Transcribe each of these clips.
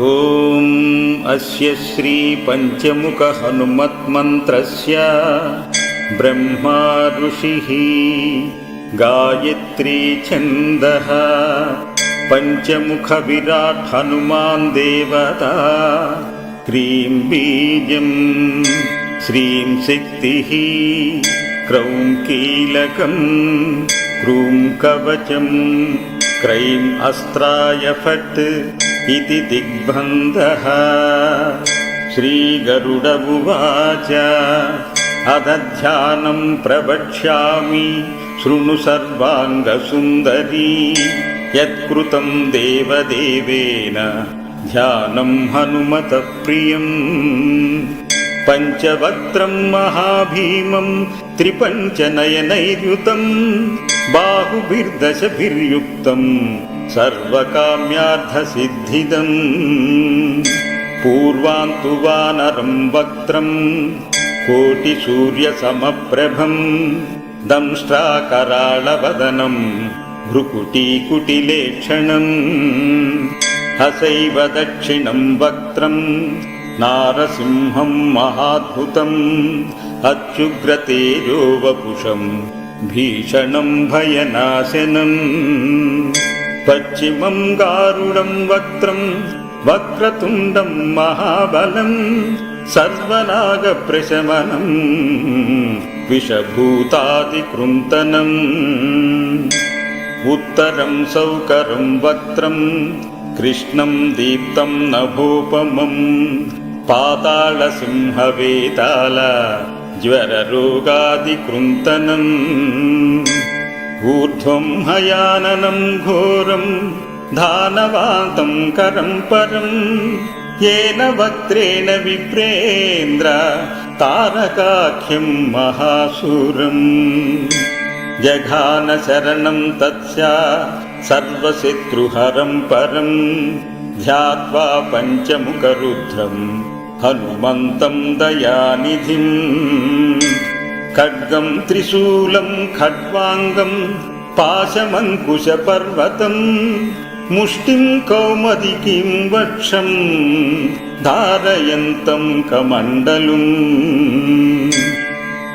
ॐ अस्य श्रीपञ्चमुखहनुमत्मन्त्रस्य ब्रह्मा ऋषिः गायत्री छन्दः पञ्चमुखविराट् हनुमान् देवता क्रीं बीजम् श्रीं शक्तिः क्रौं कीलकम् क्रूं कवचम् क्रैम् अस्त्राय फट् इति दिग्बन्धः श्रीगरुड उवाच अदध्यानं प्रवक्ष्यामि शृणु सर्वाङ्गसुन्दरी यत्कृतं देवदेवेन ध्यानं हनुमतः प्रियम् पञ्चवक्त्रं महाभीमं त्रिपञ्चनयनैर्युतं बाहुभिर्दशभिर्युक्तं सर्वकाम्यार्थसिद्धिदम्। पूर्वान्तु वानरं वक्त्रम् कोटिसूर्यसमप्रभम्। दंष्ट्राकराळवदनम् भ्रुकुटीकुटिलेक्षणम्। हसैव दक्षिणम् वक्त्रम् नारसिंहम् महाद्भुतम्। हुग्रते वपुषम् भीषणम् भयनाशनम्। పశ్చిమం గారుడం వక్త్రం వక్రతుండం మహాబలం సర్వనాగ ప్రశమనం విషభూతాదికృంతనం ఉత్తరం సౌకరం వక్త్రం కృష్ణం దీప్తం నభోపమం పాతాళ సింహవేతాళ జ్వరరోగాదికృంతనం ऊर्ध्वं हयाननं घोरं धानवान्तं करं परं येन वक्त्रेण विप्रेन्द्र तारकाख्यं महासुरम् जघानशरणं तत्स्या सर्वशत्रुहरं परं ध्यात्वा पञ्चमुखरुद्रं हनुमन्तं दयानिधिम् खड्गं त्रिशूलं खड्वाङ्गं पाशमङ्कुशपर्वतं मुष्टिं कौमदिकीं वक्षं धारयन्तं कमण्डलुम्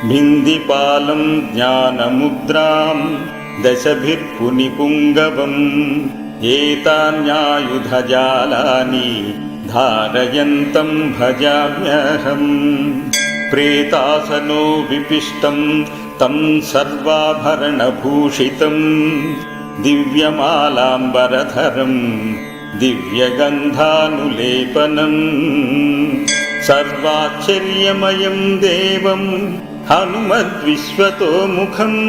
भिन्दिपालं ज्ञानमुद्रां दशभिर्पुनिपुङ्गवम् एतान्यायुधजालानि धारयन्तं भजाम्यहम् प्रेतासनो विपिष्टं तं सर्वाभरणभूषितं दिव्यमालाम्बरधरं दिव्यगन्धानुलेपनम् सर्वाश्चर्यमयं देवं हनुमद्विश्वतोमुखम्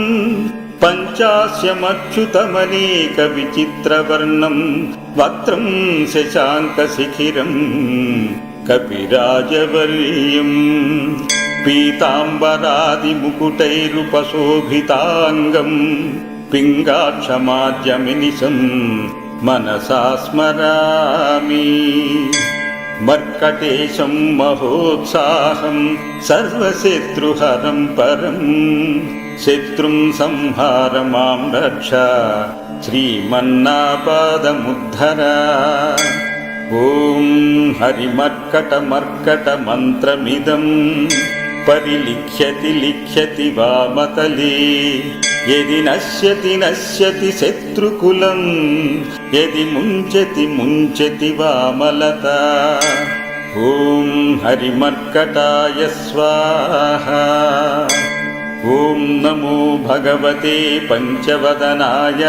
पञ्चास्यमच्युतमनेकविचित्रवर्णं वक्त्रं शशाङ्कशिखिरम् कपिराजवर्यम् पीताम्बरादिमुकुटैरुपशोभिताङ्गम् पिङ्गाक्षमाद्यमिनिशम् मनसा स्मरामि मर्कटेशं महोत्साहं सर्वशत्रुहरं परम् शत्रुं संहार मां रक्ष श्रीमन्नापादमुद्धरा ॐ हरिमर्कटमर्कटमन्त्रमिदं परिलिख्यति लिख्यति वामतले यदि नश्यति नश्यति शत्रुकुलं यदि मुञ्चति मुञ्चति वामलता ॐ हरिमर्कटाय स्वाहा ॐ नमो भगवते पञ्चवदनाय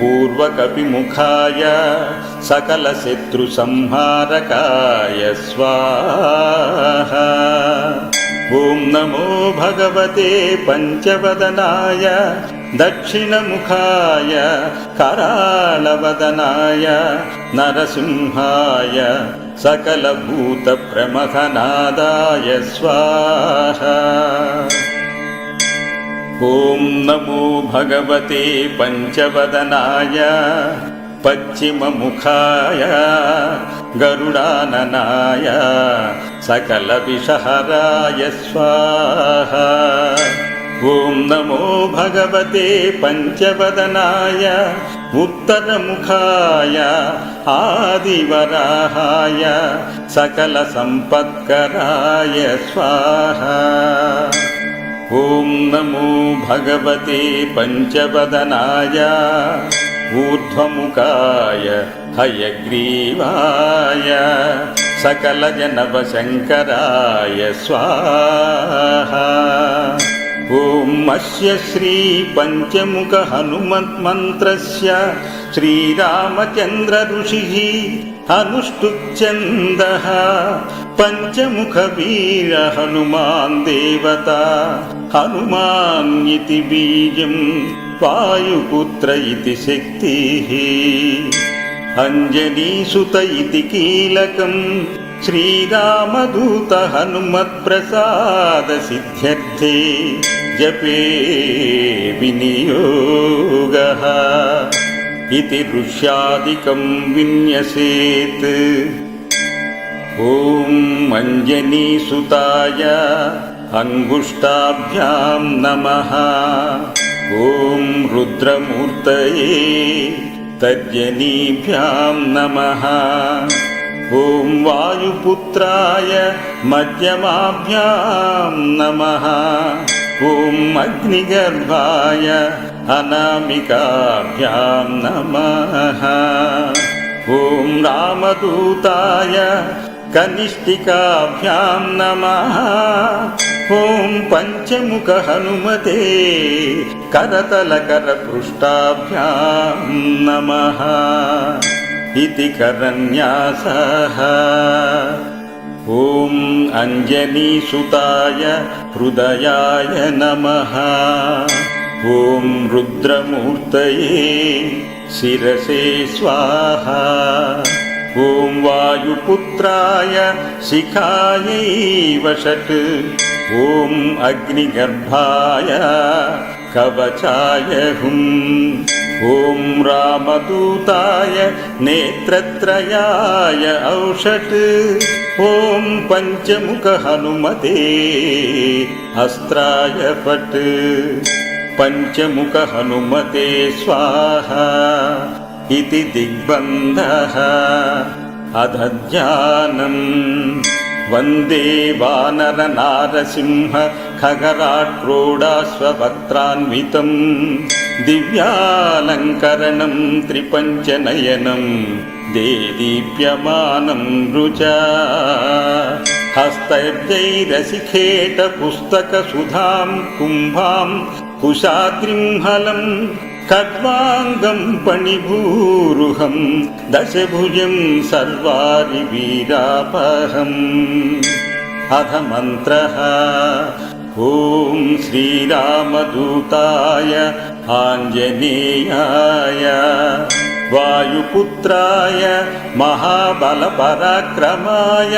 पूर्वकपिमुखाय सकलशत्रुसंहारकाय स्वाहा ॐ नमो भगवते पञ्चवदनाय दक्षिणमुखाय करालवदनाय नरसिंहाय सकलभूतप्रमथनादाय स्वाहा ॐ नमो भगवते पञ्चवदनाय पश्चिममुखाय गरुडाननाय सकलविषहराय स्वाहा ॐ नमो भगवते पञ्चवदनाय उत्तरमुखाय आदिवराहाय सकलसम्पत्कराय स्वाहा ॐ नमो भगवते पञ्चवदनाय ऊर्ध्वमुखाय हयग्रीवाय सकलजनवशङ्कराय स्वाहा ॐ अस्य श्रीपञ्चमुखहनुमन्मन्त्रस्य श्रीरामचन्द्रऋषिः अनुष्टुच्छन्दः पञ्चमुखवीरहनुमान् देवता हनुमान् इति बीजं वायुपुत्र इति शक्तिः अञ्जनीसुत इति कीलकम् श्रीरामदूत हनुमत्प्रसादसिद्ध्यर्थे जपे विनियोगः इति ऋष्यादिकं विन्यसेत् ॐ अञ्जनीसुताय अङ्गुष्टाभ्यां नमः ॐ रुद्रमूर्तये तर्जनीभ्यां नमः ॐ वायुपुत्राय मध्यमाभ्यां नमः ॐ अग्निगर्भाय अनामिकाभ्यां नमः ॐ रामदूताय कनिष्ठिकाभ्यां नमः ఓం పంచముఖ హనుమతే కరతలకర పృష్టాభ్యాం నమ ఇది కరన్యాస ఓం అంజనీసుతాయ హృదయాయ నమ. ఓం రుద్రమూర్తయే శిరసే స్వాహ. ॐ वायुपुत्राय शिखायै वषट्। ॐ अग्निगर्भाय कवचाय हुम् ॐ रामदूताय नेत्रत्रयाय औषट्। ॐ पञ्चमुखहनुमते अस्त्राय फट्। पञ्चमुखहनुमते स्वाहा इति दिग्बन्धः अधध्यानम् वन्दे वानरनारसिंह खगराट्रोडाश्ववक्त्रान्वितं दिव्यालङ्करणं त्रिपञ्चनयनं देदीप्यमानं रुचा हस्तैर्जैरसिखेटपुस्तकसुधां कुम्भां కుషాద్రింహలం ఖడ్వాంగం పణిభూరుహం దశభుజం సర్వారి వీరాపహం అధ మంత్ర ఓం శ్రీరామదూతాయ ఆంజనేయాయ వాయుపుత్రాయ మహాబలపరాక్రమాయ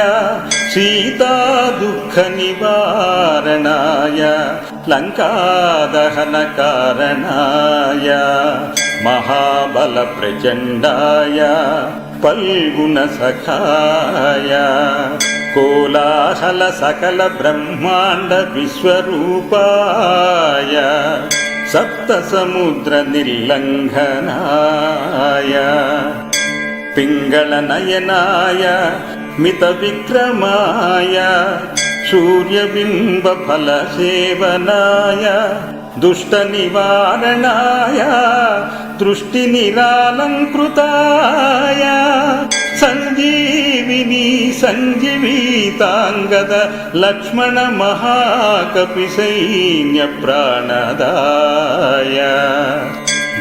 సీతాదుఃఖనివారణాయ लङ्कादहनकारणाय महाबलप्रचण्डाय पल्गुणसखाय कोलाहलसकलब्रह्माण्डविश्वरूपाय सप्तसमुद्रनिर्लङ्घनाय पिङ्गळनयनाय मितविक्रमाय सूर्यबिम्बफलसेवनाय दुष्टनिवारणाय दृष्टिनिरालङ्कृताय सञ्जीविनी सञ्जीविताङ्गद लक्ष्मणमहाकपिसैन्यप्राणदाय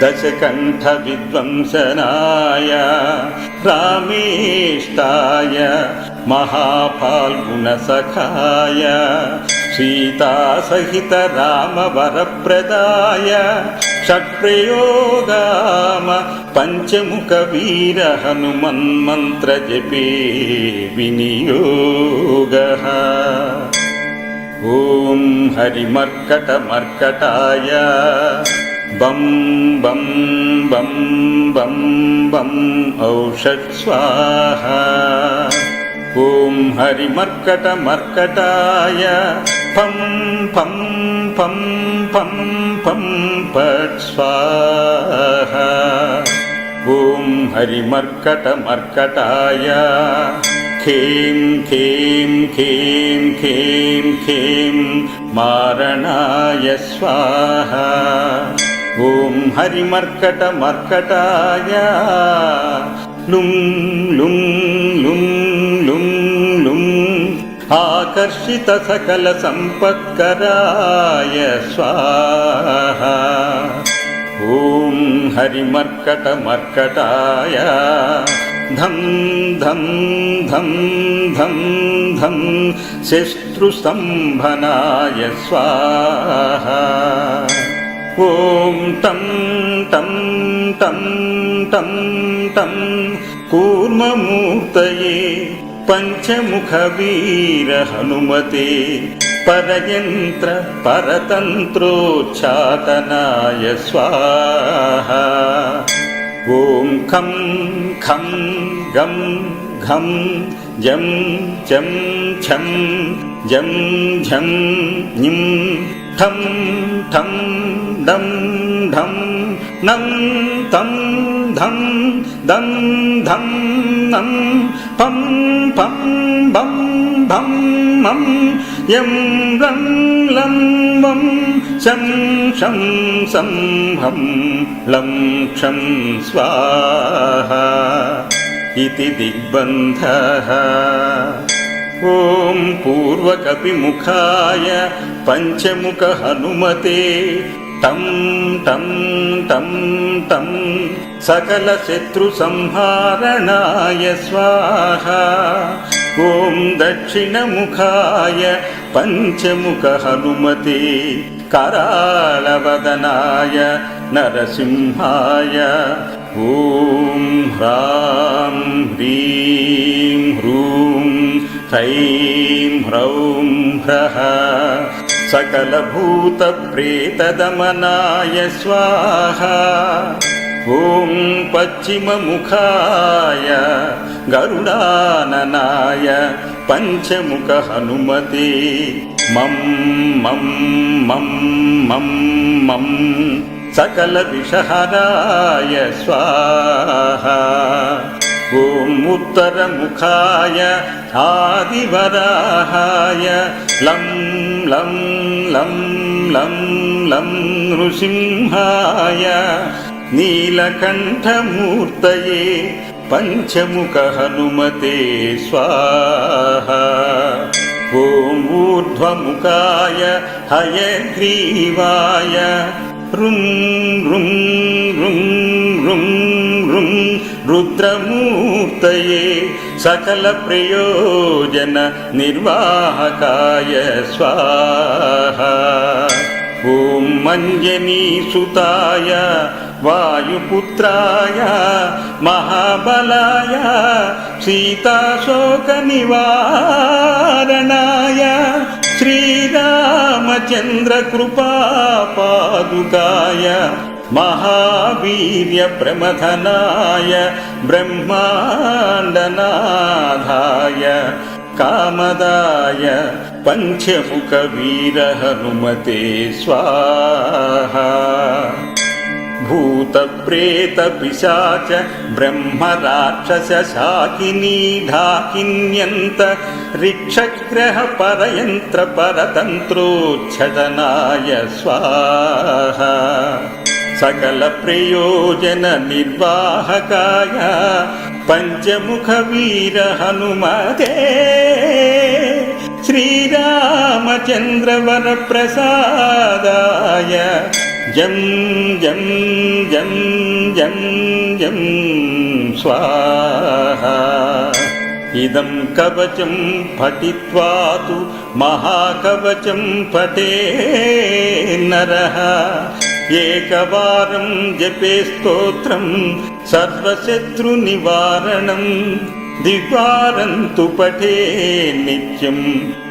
दशकण्ठविध्वंसनाय रामेष्टाय महाफाल्गुणसखाय सीतासहित रामवरप्रदाय षट्प्रयोगाम पञ्चमुखवीरहनुमन्मन्त्रजपे विनियोगः ॐ हरिमर्कटमर्कटाय बं बं बं बं बं औषट् स्वाहा ॐ हरिमर्कटमर्कटाय फं फं फं फं फं फट् स्वाहा ॐ हरिमर्कटमर्कटाय खें खें खें खें खें मारणाय स्वाहा ॐ हरिमर्कटमर्कटाय లుం లుం లుం లుం లుం. ఆకర్షిత సకల సంపత్కరాయ స్వాహ. ఓం హరిమర్కట మర్కటాయ. ధం ధం ధం ధం ధం. శత్రుస్తంభనాయ స్వాహ. ॐ तं तं तं तं तं कूर्ममूर्तये पञ्चमुखवीरहनुमते परयन्त्र परतन्त्रोच्चाटनाय स्वाहा ॐ खं खं गं घं जं चं छं जं झं ञं ठं ठं डं ढं नं तं धं दं धं नं पं पं बं भं मं यं लं लं वं शं शं सं हं लं क्षं स्वाहा इति दिग्बन्धः ॐ पूर्वकपिमुखाय पञ्चमुखहनुमते तं तं तं तं सकलशत्रुसंहारणाय स्वाहा ॐ दक्षिणमुखाय पञ्चमुखहनुमते करालवदनाय नरसिंहाय ॐ ह्रां ह्रीं ह्रूं ह्रैं ह्रौं ह्रः सकलभूतप्रेतदमनाय स्वाहा ॐ पश्चिममुखाय गरुडाननाय पञ्चमुखहनुमते मं मं मं मं मं सकलविषहराय स्वाहा ॐ उत्तरमुखाय आदिवराहाय लं लं लं लं लं नृसिंहाय नीलकण्ठमूर्तये पञ्चमुखहनुमते स्वाहा ॐ ऊर्ध्वमुखाय हयग्रीवाय रुं रुं रुं रुं रुं रुद्रमूर्तये सकलप्रयोजन निर्वाहकाय स्वाहा ॐ मञ्जनीसुताय वायुपुत्राय महाबलाय सीताशोकनिवारणाय श्रीरामचन्द्रकृपापादुकाय महावीर्यप्रमथनाय ब्रह्माण्डनाथाय कामदाय पञ्चमुखवीरहनुमते स्वाहा भूतप्रेतपिशाच ब्रह्मराक्षसशाकिनी ढाकिन्यन्त ऋक्षग्रह परयन्त्र परतन्त्रोच्छदनाय स्वाहा सकलप्रयोजन निर्वाहकाय पञ्चमुखवीरहनुमते श्रीरामचन्द्रवरप्रसादाय जं जं जं जं जं स्वाहा इदं कवचं पठित्वा तु महाकवचं पठे नरः एकवारं जपे स्तोत्रं सर्वशत्रुनिवारणं द्विवारं तु पठे नित्यं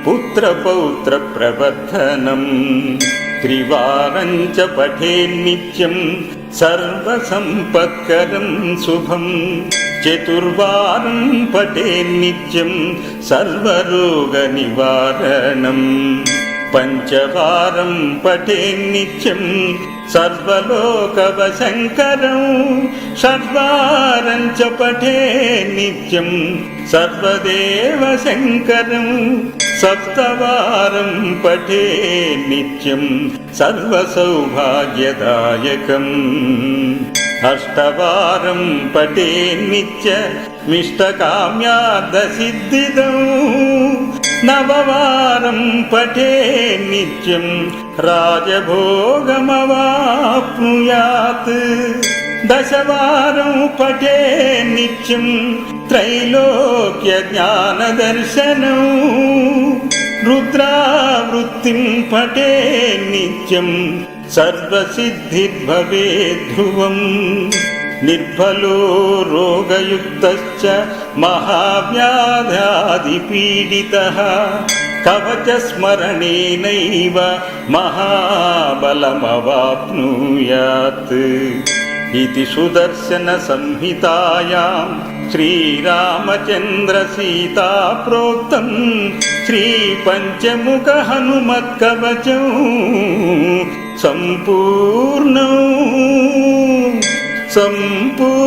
पुत्रपौत्रप्रवर्धनम् त्रिवारं च पठे नित्यं सर्वसम्पत्करं शुभं चतुर्वारं पठे नित्यं सर्वरोगनिवारणम् पञ्चवारं पठे नित्यं నిత్యం సర్వలోకవశంకరం షడ్వారం చ పఠే నిత్యం సర్వదేవ శంకరం సప్తవారం పఠే నిత్యం సర్వసౌభాగ్యదాయకం. అష్టవారం పఠే నిత్య మిష్టకామ్యార్థసిద్ధిదం నవవారం పఠే నిత్యం రాజభోగమవాప్నుయాత్. దశవారం పఠే నిత్యం త్రైలోక్య జ్ఞానదర్శనం రుద్రావృత్తిం పఠే నిత్యం సర్వసిద్ధిర్భవేద్ధ్రువం నిర్ఫలో రోగయుక్తశ్చ మహావ్యాధాదిపీడితः. కవచస్మరణేనైవ మహాబలమవాప్నుయాత్. इति సుదర్శన సంహితాయాం శ్రీరామచంద్ర సీతా ప్రోక్తం. సంపూర్ణం.